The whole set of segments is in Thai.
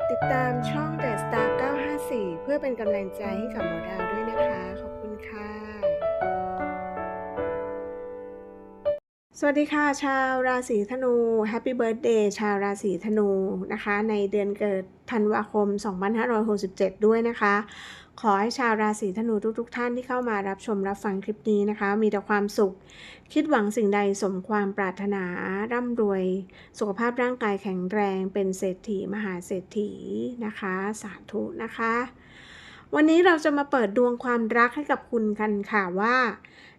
ดติดตามช่อง The Star 954 เพื่อเป็นกำลังใจให้กับหมอดาวด้วยนะคะ ขอบคุณค่ะ สวัสดีค่ะ ชาวราศีธนูแฮปปี้เบิร์ดเดย์ชาวราศีธนูนะคะ ในเดือนเกิดธันวาคม 2567 ด้วยนะคะ ขอให้ชาวราศีธนูทุกๆทท่านที่เข้ามารับชมรับฟังคลิปนี้นะคะ มีแต่ความสุข คิดหวังสิ่งใดสมความปรารถนาร่ำรวย สุขภาพร่างกายแข็งแรงเป็นเศรษฐีมหาเศรษฐีนะคะ สาธุนะคะ วันนี้เราจะมาเปิดดวงความรักให้กับคุณกันค่ะว่า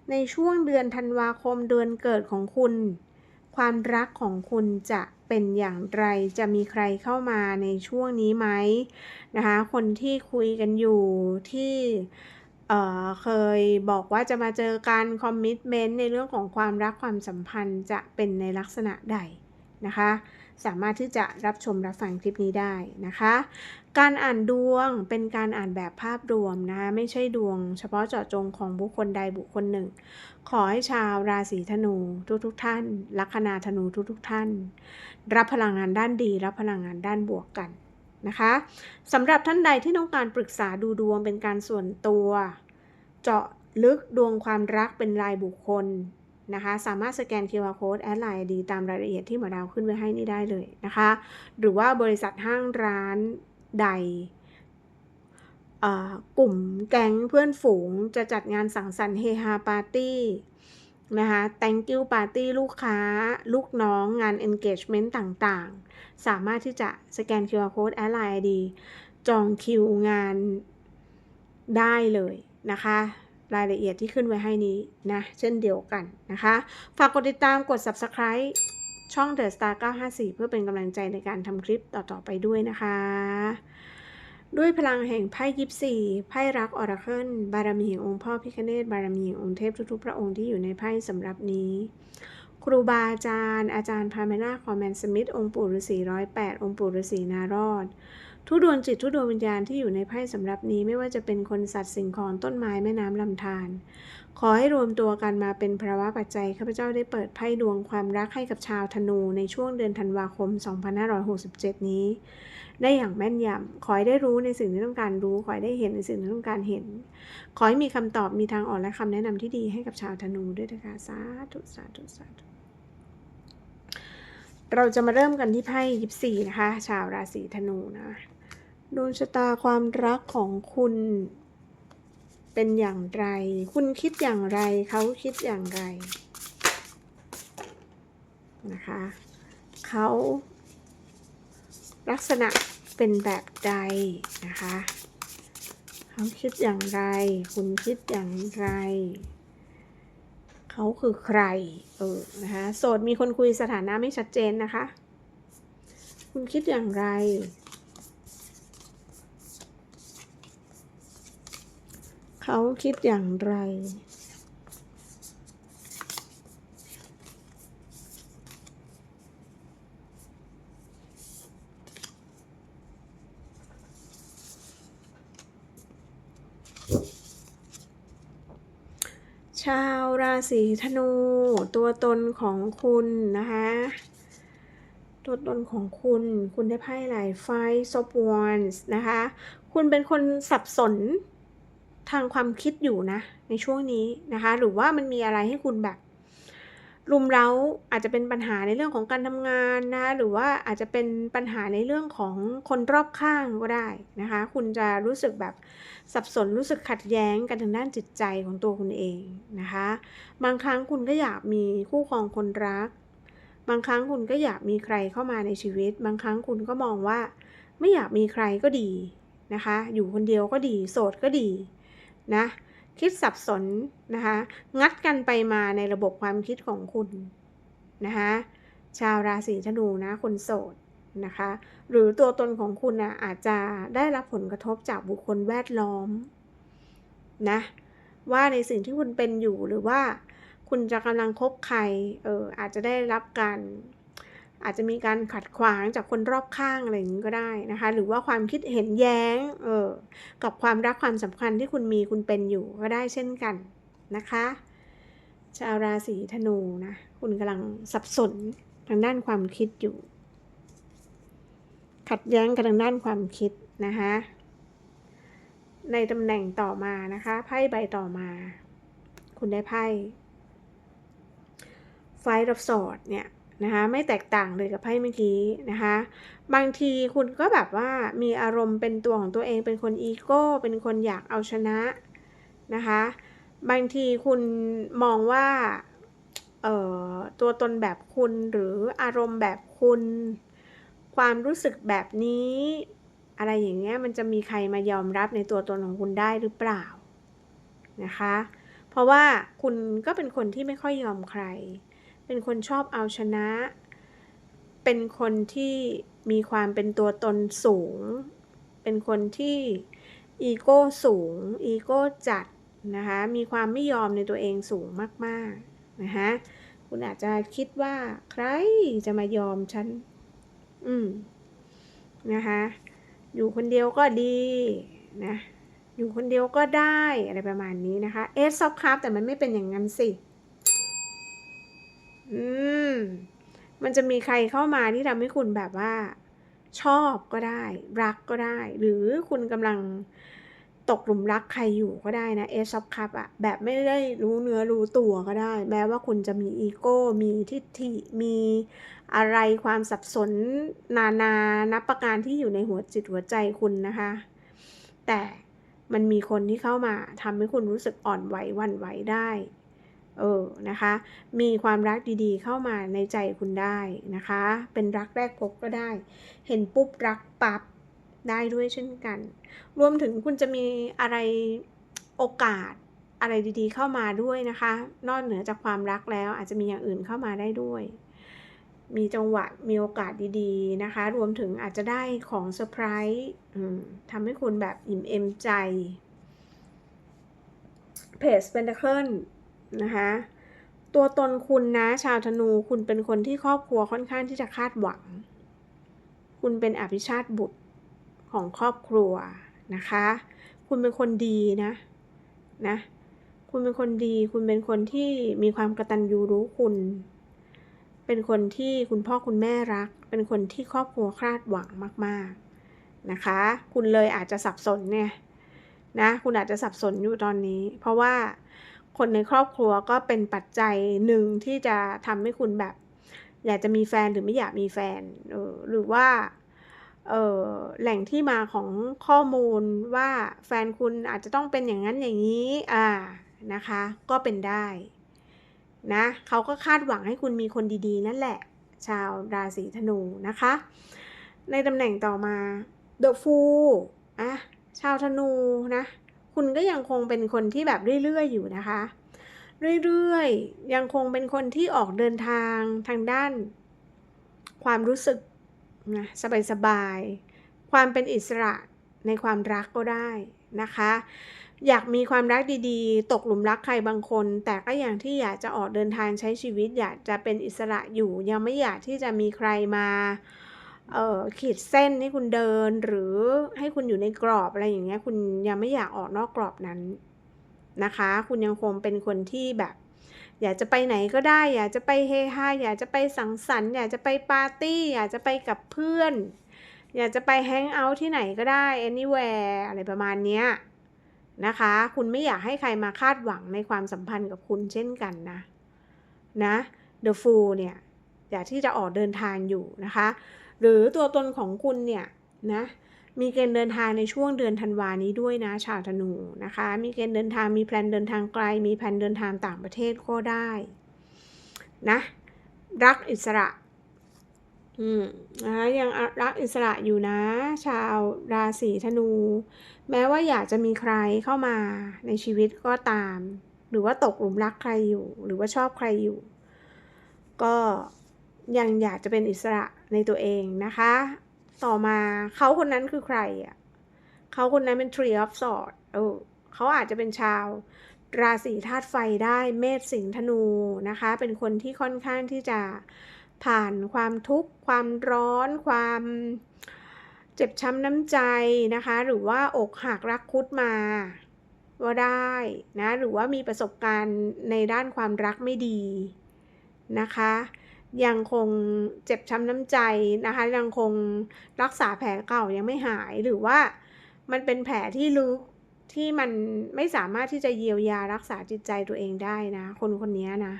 ในช่วงเดือนธันวาคมเดือนเกิดของคุณ ความรักของคุณจะเป็นอย่างไร จะมีใครเข้ามาในช่วงนี้ไหมนะคะ คนที่คุยกันอยู่ที่เเคยบอกว่าจะมาเจอการคอมมิชเมนต์ในเรื่องของความรักความสัมพันธ์จะเป็นในลักษณะใดนะคะ สามารถที่จะรับชมรับฟังคลิปนี้ได้นะคะ การอ่านดวงเป็นการอ่านแบบภาพรวมนะคะไม่ใช่ดวง เฉพาะเจาะจงของบุคคลใดบุคคลหนึ่ง ขอให้ชาวราศีธนูทุกๆทท่าน ลัคนาธนูทุกๆทท่าน รับพลังงานด้านดี รับพลังงานด้านบวกกันนะคะสำหรับท่านใดที่ต้องการปรึกษาดูดวงเป็นการส่วนตัว เจาะลึกดวงความรักเป็นรายบุคคล นะคะ สามารถสแกน QR Code แอดไลน์ดีตามรายละเอียดที่หมอดาวขึ้นไว้ให้นี่ได้เลยนะคะ หรือว่าบริษัทห้างร้านใดกลุ่มแก๊งเพื่อนฝูงจะจัดงานสังสรรค์เฮฮาปาร์ตี้นะคะ thank you party ลูกค้า ลูกน้องงาน engagement ต่างๆ สามารถที่จะสแกน QR Code แอดไลน์ ID จองคิวงานได้เลยนะคะ รายละเอียดที่ขึ้นไว้ให้นี้นะ เช่นเดียวกันนะคะ ฝากกดติดตามกด subscribe ช่อง The Star 954 เพื่อเป็นกำลังใจในการทำคลิปต่อ ๆ ไปด้วยนะคะ ด้วยพลังแห่งไพ่ยิปซีไพ่รักออราเคิลบารมีแห่งองค์พ่อพิคเนตบารมีแห่งองค์เทพทุกๆ พระองค์ที่อยู่ในไพ่สำหรับนี้ ครูบาอาจารย์ อาจารย์พาเมนาคอมแมนสมิธองค์ปู่ฤาษีร้อยแปดองค์ปู่ฤาษีนารอด ทุกดวงจิตทุกดวงวิญญาณที่อยู่ในไพ่สำหรับนี้ไม่ว่าจะเป็นคนสัตว์สิ่งของต้นไม้แม่น้ำลำธารขอให้รวมตัวกันมาเป็นภาวะปัจจัยข้าพเจ้าได้เปิดไพ่ดวงความรักให้กับชาวธนูในช่วงเดือนธันวาคม 2567 นี้ ได้อย่างแม่นยำขอให้ได้รู้ในสิ่งที่ต้องการรู้ ขอให้ได้เห็นในสิ่งที่ต้องการเห็น ขอให้มีคำตอบมีทางออกและคำแนะนำที่ดีให้กับชาวธนูด้วยนะคะสาธุสาธุสาธุเราจะมาเริ่มกันที่ไพ่ยิปซีนะคะ ชาวราศีธนูนะ ดวงชะตาความรักของคุณเป็นอย่างไร คุณคิดอย่างไร เขาคิดอย่างไรนะคะ เขาลักษณะเป็นแบบใดนะคะ เขาคิดอย่างไร คุณคิดอย่างไร เขาคือใคร เออ นะคะ โสดมีคนคุยสถานะไม่ชัดเจนนะคะ คุณคิดอย่างไร เขาคิดอย่างไร ชาวราศีธนู ตัวตนของคุณนะคะตัวตนของคุณ คุณได้ไพ่หลายไฟซอฟวอนส์นะคะ คุณเป็นคนสับสน ทางความคิดอยู่นะ ในช่วงนี้นะคะ หรือว่ามันมีอะไรให้คุณแบบรุมเร้าอาจจะเป็นปัญหาในเรื่องของการทำงานนะคะหรือว่าอาจจะเป็นปัญหาในเรื่องของคนรอบข้างก็ได้นะคะ คุณจะรู้สึกแบบสับสนรู้สึกขัดแย้งกันทางด้านจิตใจของตัวคุณเองนะคะ บางครั้งคุณก็อยากมีคู่ครองคนรัก บางครั้งคุณก็อยากมีใครเข้ามาในชีวิต บางครั้งคุณก็มองว่า ไม่อยากมีใครก็ดีนะคะ อยู่คนเดียวก็ดี โสดก็ดี นะคิดสับสนนะคะงัดกันไปมาในระบบความคิดของคุณนะคะชาวราศีธนูนะคนโสดนะคะหรือตัวตนของคุณนะอาจจะได้รับผลกระทบจากบุคคลแวดล้อมนะว่าในสิ่งที่คุณเป็นอยู่หรือว่าคุณจะกำลังคบใครเอออาจจะได้รับการ อาจจะมีการขัดขวางจากคนรอบข้างอะไรอย่างนี้ก็ได้นะคะ หรือว่าความคิดเห็นแย้งเออกับความรักความสำคัญที่คุณมีคุณเป็นอยู่ก็ได้เช่นกันนะคะ ชาวราศีธนูนะคุณกำลังสับสนทางด้านความคิดอยู่ ขัดแย้งกันทางด้านความคิดนะคะในตำแหน่งต่อมานะคะไพ่ใบต่อมา คุณได้ไพ่ Five of Swords เนี่ย นะคะไม่แตกต่างเลยกับไพ่เมื่อกี้นะคะบางทีคุณก็แบบว่ามีอารมณ์เป็นตัวของตัวเองเป็นคนอีโก้เป็นคนอยากเอาชนะนะคะบางทีคุณมองว่าตัวตนแบบคุณหรืออารมณ์แบบคุณ ความรู้สึกแบบนี้ อะไรอย่างเงี้ยมันจะมีใครมายอมรับในตัวตนของคุณได้หรือเปล่านะคะ เพราะว่าคุณก็เป็นคนที่ไม่ค่อยยอมใคร เป็นคนชอบเอาชนะ เป็นคนที่มีความเป็นตัวตนสูง เป็นคนที่อีโก้สูง อีโก้จัดนะคะ มีความไม่ยอมในตัวเองสูงมากๆนะคะคุณอาจจะคิดว่าใครจะมายอมฉัน อืม นะคะ อยู่คนเดียวก็ดีนะ อยู่คนเดียวก็ได้อะไรประมาณนี้นะคะ เอสซอฟคัพแต่มันไม่เป็นอย่างนั้นสิ อืม มันจะมีใครเข้ามาที่ทำให้คุณแบบว่า ชอบก็ได้ รักก็ได้ หรือคุณกำลังตกหลุมรักใครอยู่ก็ได้นะเอชอปคัพอะแบบไม่ได้รู้เนื้อรู้ตัวก็ได้ แม้ว่าคุณจะมีอีโก้ มีทิฏฐิ มีอะไรความสับสนนานานับประการที่อยู่ในหัวจิตหัวใจคุณนะคะ แต่มันมีคนที่เข้ามาทำให้คุณรู้สึกอ่อนไหววันไหวได้ เออนะคะ มีความรักดีๆ เข้ามาในใจคุณได้นะคะ เป็นรักแรกพบก็ได้ เห็นปุ๊บรักปับ๊บได้ด้วยเช่นกัน รวมถึงคุณจะมีอะไรโอกาสอะไรดีๆ เข้ามาด้วยนะคะ นอกเหนือจากความรักแล้วอาจจะมีอย่างอื่นเข้ามาได้ด้วย มีจังหวะมีโอกาสดีๆนะคะ รวมถึงอาจจะได้ของเซอร์ไพรส์ทำให้คุณแบบอิ่มเอมใจเพจเป็นเดคเคิล นะคะตัวตนคุณนะชาวธนูคุณเป็นคนที่ครอบครัวค่อนข้างที่จะคาดหวัง คุณเป็นอภิชาติบุตรของครอบครัวนะคะ คุณเป็นคนดีนะนะคุณเป็นคนดี คุณเป็นคนที่มีความกระตันยูรู้คุณ เป็นคนที่คุณพ่อคุณแม่รัก เป็นคนที่ครอบครัวคาดหวังมาก ๆนะคะ คุณเลยอาจจะสับสนเนี่ยนะ คุณอาจจะสับสนอยู่ตอนนี้ เพราะว่า คนในครอบครัวก็เป็นปัจจัยหนึ่งที่จะทำให้คุณแบบ อยากจะมีแฟนหรือไม่อยากมีแฟนหรือว่าแหล่งที่มาของข้อมูลว่าแฟนคุณอาจจะต้องเป็นอย่างนั้นอย่างนี้อ่านะคะ ก็เป็นได้นะเขาก็คาดหวังให้คุณมีคนดีๆ นั่นแหละ ชาวราศีธนูนะคะ ในตำแหน่งต่อมา The Fool อะชาวธนูนะ คุณก็ยังคงเป็นคนที่แบบเรื่อยๆอยู่นะคะ เรื่อยๆ ยังคงเป็นคนที่ออกเดินทางทางด้าน ความรู้สึกนะสบายๆ ความเป็นอิสระในความรักก็ได้นะคะ อยากมีความรักดีๆ ตกหลุมรักใครบางคน แต่ก็อย่างที่อยากจะออกเดินทางใช้ชีวิต อยากจะเป็นอิสระอยู่ ยังไม่อยากที่จะมีใครมา ขีดเส้นให้คุณเดินหรือให้คุณอยู่ในกรอบอะไรอย่างเงี้ย คุณยังไม่อยากออกนอกกรอบนั้นนะคะ คุณยังคงเป็นคนที่แบบ อยากจะไปไหนก็ได้ อยากจะไปเฮฮาอยากจะไปสังสรรค์อยากจะไปปาร์ตี้ อยากจะไปกับเพื่อน อยากจะไปแฮงเอาท์ที่ไหนก็ได้ anywhere อะไรประมาณเนี้ยนะคะ คุณไม่อยากให้ใครมาคาดหวังในความสัมพันธ์กับคุณเช่นกันนะนะ The Fool เนี่ยอยากที่จะออกเดินทางอยู่นะคะ หรือตัวตนของคุณเนี่ยนะมีเกณฑ์เดินทางในช่วงเดือนธันวานี้ด้วยนะ ชาวธนูนะคะ มีเกณฑ์เดินทางมีแพลนเดินทางไกล มีแผนเดินทางต่างประเทศก็ได้นะรักอิสระอืมนะคะยังรักอิสระอยู่นะ ชาวราศีธนู แม้ว่าอยากจะมีใครเข้ามาในชีวิตก็ตาม หรือว่าตกหลุมรักใครอยู่ หรือว่าชอบใครอยู่ ก็ ยังอยากจะเป็นอิสระในตัวเองนะคะ ต่อมาเขาคนนั้นคือใครอะเขาคนนั้นเป็น Tree of Swords เออเขาอาจจะเป็นชาว ราศีธาตุไฟได้เมษสิงห์ธนูนะคะ เป็นคนที่ค่อนข้างที่จะผ่านความทุกข์ ความร้อน ความเจ็บช้ำน้ำใจนะคะ หรือว่าอกหักรักคุดมาว่าได้นะ หรือว่ามีประสบการณ์ในด้านความรักไม่ดีนะคะ ยังคงเจ็บช้ำน้ำใจนะคะ ยังคงรักษาแผลเก่ายังไม่หายหรือว่ามันเป็นแผลที่ลึกที่มันไม่สามารถที่จะเยียวยารักษาจิตใจตัวเองได้นะ คนคนนี้นะ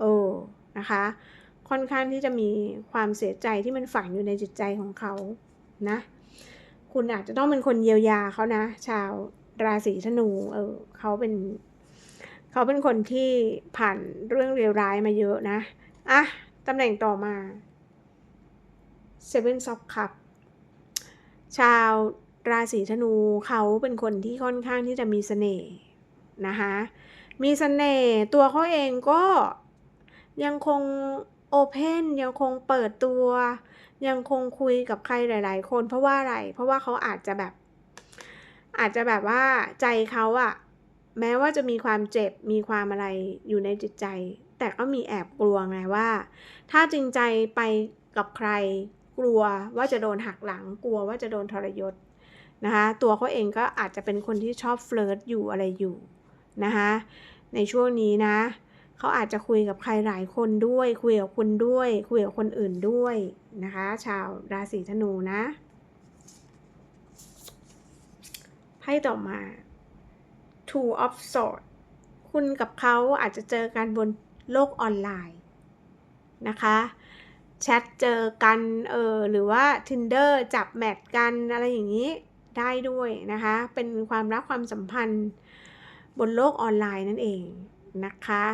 เออนะคะ ค่อนข้างที่จะมีความเสียใจที่มันฝังอยู่ในจิตใจของเขานะ คุณอาจจะต้องเป็นคนเยียวยาเขานะ ชาวราศีธนูเออเขาเป็น เขาเป็นคนที่ผ่านเรื่องเลวร้ายมาเยอะนะ อะ ตำแหน่งต่อมา Seven of Cup ชาวราศีธนูเขาเป็นคนที่ค่อนข้างที่จะมีเสน่ห์นะคะ มีเสน่ห์ตัวเขาเองก็ยังคงโอเพนยังคงเปิดตัว ยังคงคุยกับใครหลาย ๆ คน เพราะว่าอะไร เพราะว่าเขาอาจจะแบบ อาจจะแบบว่าใจเขาอะแม้ว่าจะมีความเจ็บมีความอะไรอยู่ในจิตใจ แต่ก็มีแอบกลัวไงว่า ถ้าจริงใจไปกับใครกลัวว่าจะโดนหักหลังกลัวว่าจะโดนทรยศนะคะตัวเขาเองก็อาจจะเป็นคนที่ชอบเฟลิร์ตอยู่อะไรอยู่นะคะในช่วงนี้นะเขาอาจจะคุยกับใครหลายคนด้วย คุยกับคุณด้วย คุยกับคนอื่นด้วยนะคะ ชาวราศีธนูนะไพ่ต่อมา two of swords คุณกับเขาอาจจะเจอกันบน โลกออนไลน์นะคะแชทเจอกันเออหรือว่า Tinder จับแมทกันอะไรอย่างนี้ได้ด้วยนะคะ เป็นความรักความสัมพันธ์บนโลกออนไลน์นั่นเองนะคะ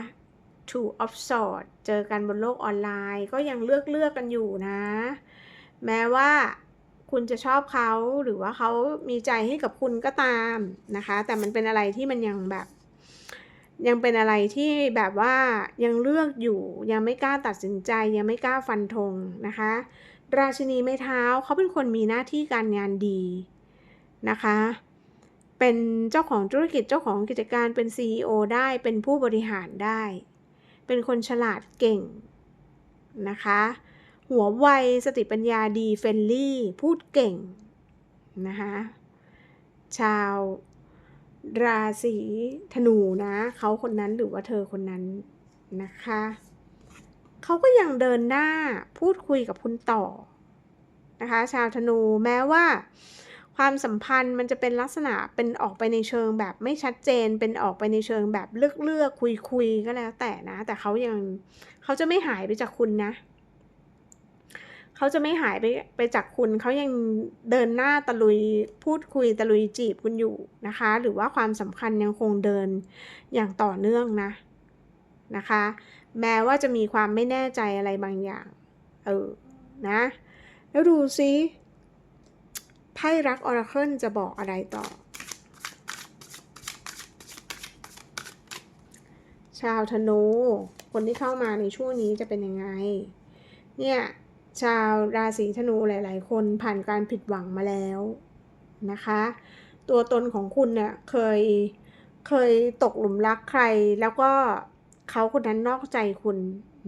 two of swords เจอกันบนโลกออนไลน์ ก็ยังเลือกเลือกกันอยู่นะ แม้ว่าคุณจะชอบเขาหรือว่าเขามีใจให้กับคุณก็ตามนะคะ แต่มันเป็นอะไรที่มันยังแบบ ยังเป็นอะไรที่แบบว่ายังเลือกอยู่ยังไม่กล้าตัดสินใจ ยังไม่กล้าฟันธงนะคะ ราชินีไม้เท้าเขาเป็นคนมีหน้าที่การงานดีนะคะ เป็นเจ้าของธุรกิจเจ้าของกิจการเป็น CEO ได้เป็นผู้บริหารได้ เป็นคนฉลาดเก่งนะคะ หัวไวสติปัญญาดีเฟนลี่ พูดเก่งนะคะชาว ราศีธนูนะ เขาคนนั้นหรือว่าเธอคนนั้นนะคะ เขาก็ยังเดินหน้าพูดคุยกับคุณต่อนะคะ ชาวธนูแม้ว่า ความสัมพันธ์มันจะเป็นลักษณะเป็นออกไปในเชิงแบบไม่ชัดเจน เป็นออกไปในเชิงแบบเลือกเลือกคุยคุยก็แล้วแต่นะ แต่เขายังเขาจะไม่หายไปจากคุณนะ เขาจะไม่หายไปไปจากคุณ เขายังเดินหน้าตะลุยพูดคุยตะลุยจีบคุณอยู่นะคะ หรือว่าความสัมพันธ์ยังคงเดินอย่างต่อเนื่องนะนะคะ แม้ว่าจะมีความไม่แน่ใจอะไรบางอย่าง เออ นะ แล้วดูซิไพ่รักออราเคิลจะบอกอะไรต่อ ชาวธนู คนที่เข้ามาในช่วงนี้จะเป็นยังไง เนี่ย ชาวราศีธนูหลาย ๆ คนผ่านการผิดหวังมาแล้วนะคะ ตัวตนของคุณเนี่ยเคยเคยตกหลุมรักใคร แล้วก็เขาคนนั้นนอกใจคุณ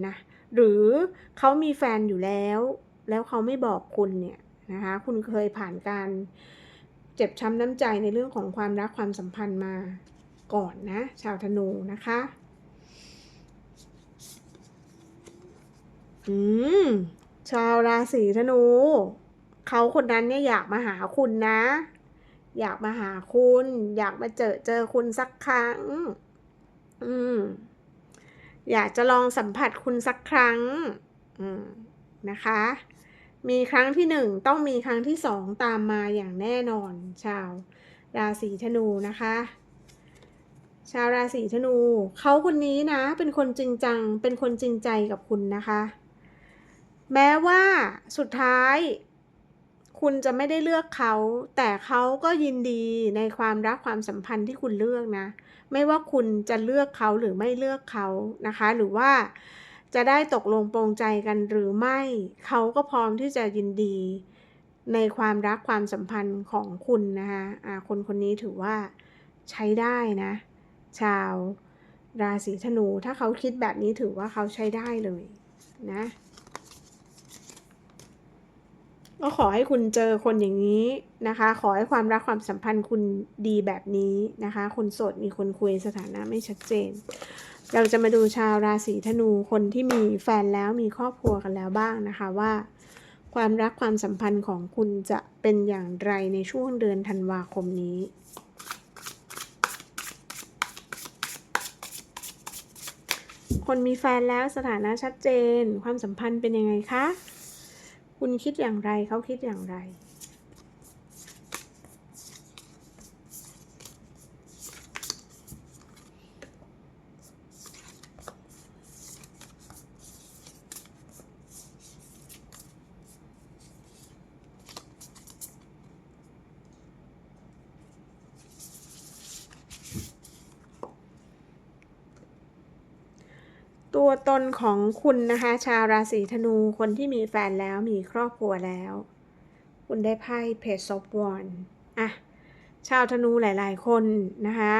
นะหรือเขามีแฟนอยู่แล้ว แล้วเขาไม่บอกคุณเนี่ยนะคะคุณเคยผ่านการเจ็บช้ำน้ำใจในเรื่องของความรักความสัมพันธ์มาก่อนนะ ชาวธนูนะคะอืม ชาวราศีธนู เขาคนนั้นเนี่ยอยากมาหาคุณนะ อยากมาหาคุณ อยากมาเจอเจอคุณสักครั้ง อืม อยากจะลองสัมผัสคุณสักครั้ง อืม นะคะ มีครั้งที่หนึ่งต้องมีครั้งที่สองตามมาอย่างแน่นอน ชาวราศีธนูนะคะ ชาวราศีธนู เขาคนนี้นะ เป็นคนจริงจัง เป็นคนจริงใจกับคุณนะคะ แม้ว่าสุดท้ายคุณจะไม่ได้เลือกเขา แต่เขาก็ยินดีในความรักความสัมพันธ์ที่คุณเลือกนะ ไม่ว่าคุณจะเลือกเขาหรือไม่เลือกเขานะคะ หรือว่าจะได้ตกลงปรงใจกันหรือไม่ เขาก็พร้อมที่จะยินดีในความรักความสัมพันธ์ของคุณนะคะะคนคนนี้ถือว่าใช้ได้นะ ชาวราศีธนู ถ้าเขาคิดแบบนี้ถือว่าเขาใช้ได้เลยนะ ก็ขอให้คุณเจอคนอย่างนี้นะคะ ขอให้ความรักความสัมพันธ์คุณดีแบบนี้นะคะ คนโสดมีคนคุยสถานะไม่ชัดเจน เราจะมาดูชาวราศีธนูคนที่มีแฟนแล้วมีครอบครัวกันแล้วบ้างนะคะว่า ความรักความสัมพันธ์ของคุณจะเป็นอย่างไรในช่วงเดือนธันวาคมนี้คนมีแฟนแล้วสถานะชัดเจน ความสัมพันธ์เป็นยังไงคะ คุณคิดอย่างไรเขาคิดอย่างไร ตัวตนของคุณนะคะ ชาวราศีธนูคนที่มีแฟนแล้วมีครอบครัวแล้ว คุณได้ไพ่เพจซอฟวอนอะชาวธนูหลาย ๆ คนนะคะ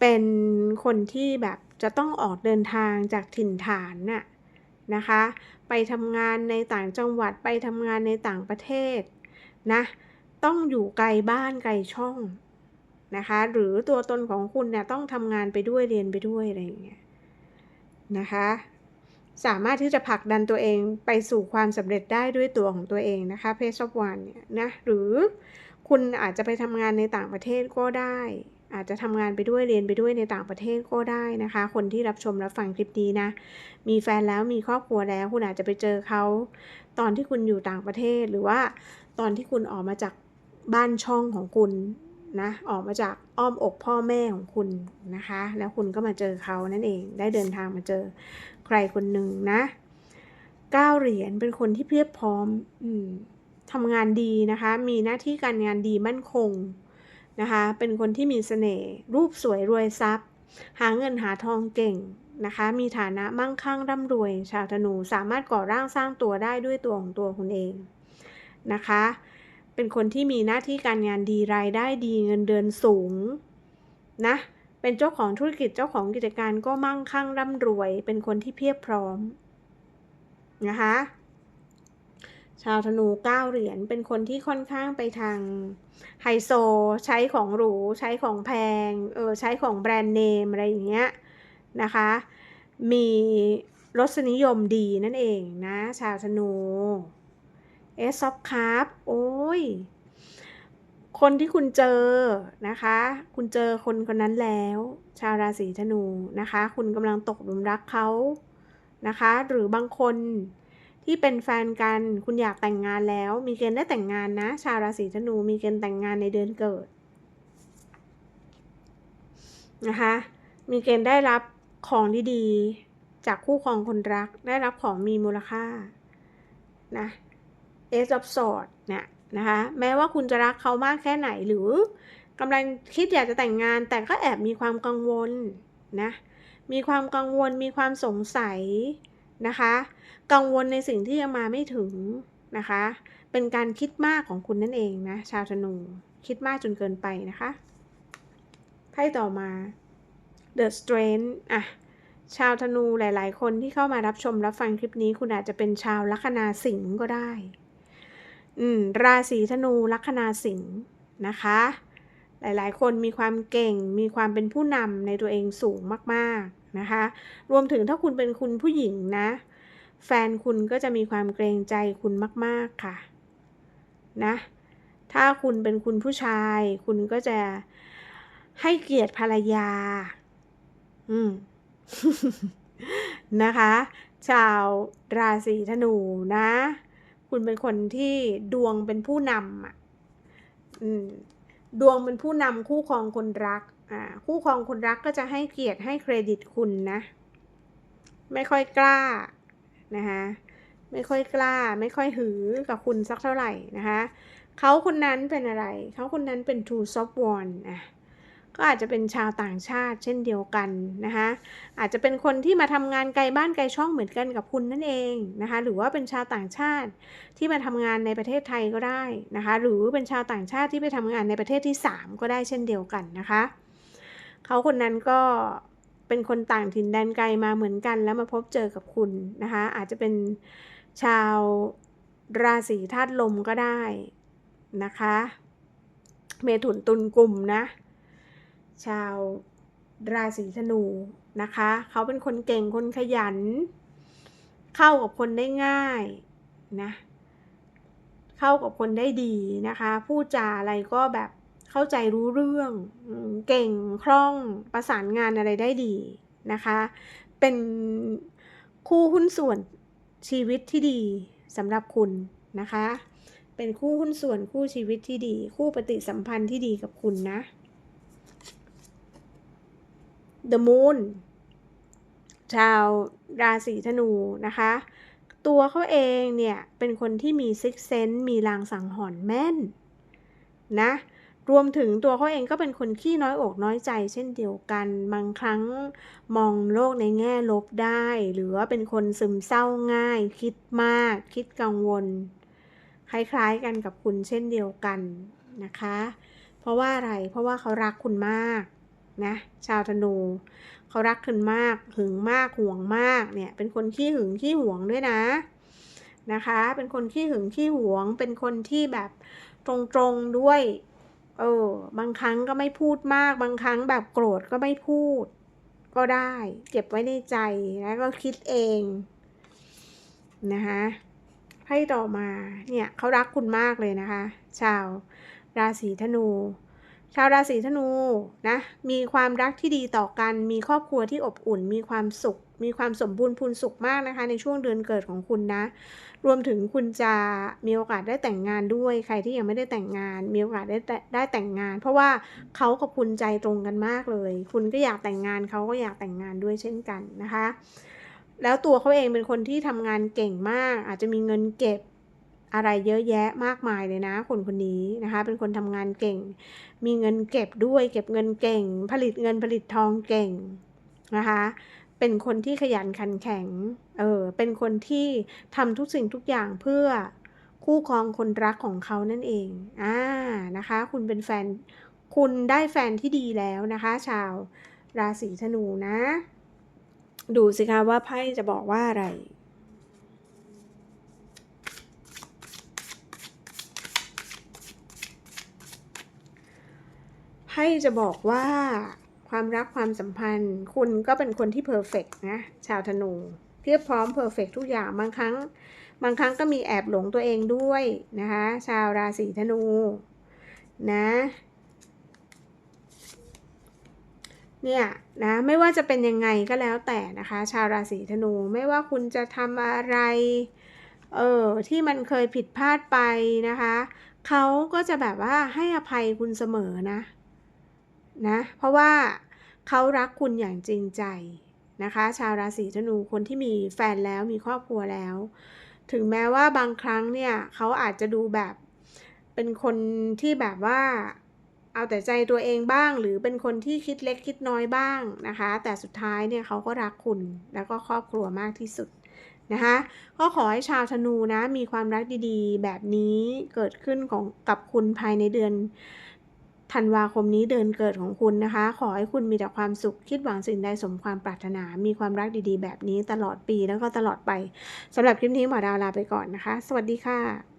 เป็นคนที่แบบจะต้องออกเดินทางจากถิ่นฐานน่ะนะคะ ไปทำงานในต่างจังหวัดไปทำงานในต่างประเทศนะต้องอยู่ไกลบ้านไกลช่องนะคะ หรือตัวตนของคุณเนี่ยต้องทำงานไปด้วยเรียนไปด้วยอะไรอย่างเงี้ย นะคะ สามารถที่จะผลักดันตัวเองไปสู่ความสำเร็จได้ด้วยตัวของตัวเองนะคะเพจ of one เนี่ยนะหรือคุณอาจจะไปทำงานในต่างประเทศก็ได้ อาจจะทำงานไปด้วยเรียนไปด้วยในต่างประเทศก็ได้นะคะ คนที่รับชมรับฟังคลิปนี้นะ มีแฟนแล้วมีครอบครัวแล้ว คุณอาจจะไปเจอเขา ตอนที่คุณอยู่ต่างประเทศหรือว่าตอนที่คุณออกมาจากบ้านช่องของคุณ นะออกมาจากอ้อมอกพ่อแม่ของคุณนะคะ แล้วคุณก็มาเจอเขานั่นเองได้เดินทางมาเจอใครคนหนึ่งนะเก้าเหรียญเป็นคนที่เพียบพร้อมอมทำงานดีนะคะ มีหน้าที่การงานดีมั่นคงนะคะ เป็นคนที่มีเสน่ห์รูปสวยรวยทรัพย์ หาเงินหาทองเก่งนะคะ มีฐานะมั่งคั่งร่ำรวย ชาวธนูสามารถก่อร่างสร้างตัวได้ด้วยตัวของตัวคุณเองนะคะ เป็นคนที่มีหน้าที่การงานดีรายได้ดีเงินเดือนสูงนะเป็นเจ้าของธุรกิจเจ้าของกิจการก็มั่งคั่งร่ำรวย เป็นคนที่เพียบพร้อมนะคะชาวธนูเก้าเหรียญเป็นคนที่ค่อนข้างไปทางไฮโซ ใช้ของหรู ใช้ของแพงเออใช้ของแบรนด์เนมอะไรอย่างเงี้ยนะคะ มีรสนิยมดีนั่นเองนะ ชาวธนู เอสซอฟคาร์บโอ้ย คนที่คุณเจอนะคะ คุณเจอคนคนนั้นแล้ว ชาวราศีธนูนะคะ คุณกำลังตกหลุมรักเขานะคะ หรือบางคนที่เป็นแฟนกัน คุณอยากแต่งงานแล้ว มีเกณฑ์ได้แต่งงานนะ ชาวราศีธนู มีเกณฑ์แต่งงานในเดือนเกิดนะคะ มีเกณฑ์ได้รับของดีๆ จากคู่ครองคนรัก ได้รับของมีมูลค่านะ Ace of Swords เนี่ยนะคะแม้ว่าคุณจะรักเขามากแค่ไหนหรือกำลังคิดอยากจะแต่งงาน แต่ก็แอบมีความกังวลนะมีความกังวลมีความสงสัยนะคะ กังวลในสิ่งที่ยังมาไม่ถึงนะคะ เป็นการคิดมากของคุณนั่นเองนะชาวธนูคิดมากจนเกินไปนะคะไพ่ต่อมา The Strength อะชาวธนูหลาย ๆ คนที่เข้ามารับชมรับฟังคลิปนี้ คุณอาจจะเป็นชาวลัคนาสิงห์ก็ได้ อืมราศีธนูลัคนาสิงห์นะคะ หลายๆ คนมีความเก่ง มีความเป็นผู้นำในตัวเองสูงมากๆนะคะ รวมถึงถ้าคุณเป็นคุณผู้หญิงนะ แฟนคุณก็จะมีความเกรงใจคุณมาก ๆค่ะนะ ถ้าคุณเป็นคุณผู้ชาย คุณก็จะให้เกียรติภรรยา อืม นะคะ ชาวราศีธนูนะ คุณเป็นคนที่ดวงเป็นผู้นำอะดวงเป็นผู้นำคู่ครองคนรักอ่าคู่ครองคนรักก็จะให้เกียรติให้เครดิตคุณนะ ไม่ค่อยกล้านะคะไม่ค่อยกล้า ไม่ค่อยหือกับคุณสักเท่าไหร่นะคะเขาคนนั้นเป็นอะไร เขาคนนั้นเป็น True Soft One อะ ก็อาจจะเป็นชาวต่างชาติเช่นเดียวกันนะคะอาจจะเป็นคนที่มาทำงานไกลบ้านไกลช่องเหมือนกันกับคุณนั่นเองนะคะหรือว่าเป็นชาวต่างชาติที่มาทำงานในประเทศไทยก็ได้นะคะหรือเป็นชาวต่างชาติที่ไปทำงานในประเทศที่ 3 ก็ได้เช่นเดียวกันนะคะเขาคนนั้นก็เป็นคนต่างถิ่นแดนไกลมาเหมือนกัน แล้วมาพบเจอกับคุณนะคะอาจจะเป็นชาวราศีธาตุลมก็ได้นะคะ เมถุนตุลกลุ่มนะ ชาวราศีธนูนะคะ เขาเป็นคนเก่งคนขยัน เข้ากับคนได้ง่ายนะ เข้ากับคนได้ดีนะคะ พูดจาอะไรก็แบบเข้าใจรู้เรื่อง เก่งคล่องประสานงานอะไรได้ดีนะคะ เป็นคู่หุ้นส่วนชีวิตที่ดีสำหรับคุณนะคะ เป็นคู่หุ้นส่วนคู่ชีวิตที่ดี คู่ปฏิสัมพันธ์ที่ดีกับคุณนะ The Moon ชาวราศีธนูนะคะ ตัวเขาเองเนี่ยเป็นคนที่มีซิกเซนมีลางสังหรณ์แม่นนะรวมถึงตัวเขาเองก็เป็นคนขี้น้อยอกน้อยใจ เช่นเดียวกัน บางครั้งมองโลกในแง่ลบได้ หรือว่าเป็นคนซึมเศร้าง่าย คิดมาก คิดกังวล คล้ายๆกันกับคุณเช่นเดียวกันนะคะ เพราะว่าอะไรเพราะว่าเขารักคุณมาก นะชาวธนูเขารักคุณมากหึงมากห่วงมากเนี่ยเป็นคนขี้หึงขี้ห่วงด้วยนะนะคะ เป็นคนขี้หึงขี้หวง เป็นคนที่แบบตรงๆด้วยเออบางครั้งก็ไม่พูดมาก บางครั้งแบบโกรธก็ไม่พูด ก็ได้เก็บไว้ในใจแล้วก็คิดเองนะคะไพ่ต่อมาเนี่ยเขารักคุณมากเลยนะคะ ชาวราศีธนู ชาวราศีธนูนะมีความรักที่ดีต่อกัน มีครอบครัวที่อบอุ่น มีความสุข มีความสมบูรณ์พูนสุขมากนะคะ ในช่วงเดือนเกิดของคุณนะ รวมถึงคุณจะมีโอกาสได้แต่งงานด้วย ใครที่ยังไม่ได้แต่งงาน มีโอกาสได้แต่ได้แต่งงาน เพราะว่าเขากับคุณใจตรงกันมากเลย คุณก็อยากแต่งงานเขาก็อยากแต่งงานด้วยเช่นกันนะคะ แล้วตัวเขาเองเป็นคนที่ทำงานเก่งมาก อาจจะมีเงินเก็บ อะไรเยอะแยะมากมายเลยนะคนคนนี้นะคะ เป็นคนทำงานเก่ง มีเงินเก็บด้วย เก็บเงินเก่ง ผลิตเงินผลิตทองเก่งนะคะ เป็นคนที่ขยันขันแข็ง เออ เป็นคนที่ทำทุกสิ่งทุกอย่างเพื่อคู่ครองคนรักของเขานั่นเอง อ่า นะคะ คุณเป็นแฟน คุณได้แฟนที่ดีแล้วนะคะ ชาวราศีธนูนะ ดูสิคะว่าไพ่จะบอกว่าอะไร ไพ่จะบอกว่าความรักความสัมพันธ์ คุณก็เป็นคนที่เพอร์เฟกนะชาวธนูเพียบพร้อมเพอร์เฟกทุกอย่างบางครั้ง บางครั้งก็มีแอบหลงตัวเองด้วยนะคะ ชาวราศีธนูนะเนี่ยนะไม่ว่าจะเป็นยังไงก็แล้วแต่นะคะ ชาวราศีธนูไม่ว่าคุณจะทำอะไรเออที่มันเคยผิดพลาดไปนะคะ เขาก็จะแบบว่าให้อภัยคุณเสมอนะ นะ เพราะว่าเขารักคุณอย่างจริงใจนะคะ ชาวราศีธนูคนที่มีแฟนแล้วมีครอบครัวแล้ว ถึงแม้ว่าบางครั้งเนี่ยเขาอาจจะดูแบบเป็นคนที่แบบว่าเอาแต่ใจตัวเองบ้าง หรือเป็นคนที่คิดเล็กคิดน้อยบ้างนะคะ แต่สุดท้ายเนี่ยเขาก็รักคุณแล้วก็ครอบครัวมากที่สุดนะคะก็ขอให้ชาวธนูนะมีความรักดีๆ แบบนี้เกิดขึ้นของกับคุณภายในเดือน ธันวาคมนี้เดือนเกิดของคุณนะคะ ขอให้คุณมีแต่ความสุข คิดหวังสิ่งใดสมความปรารถนา มีความรักดีๆ แบบนี้ตลอดปีแล้วก็ตลอดไปสำหรับคลิปนี้หมอดาวลาไปก่อนนะคะ สวัสดีค่ะ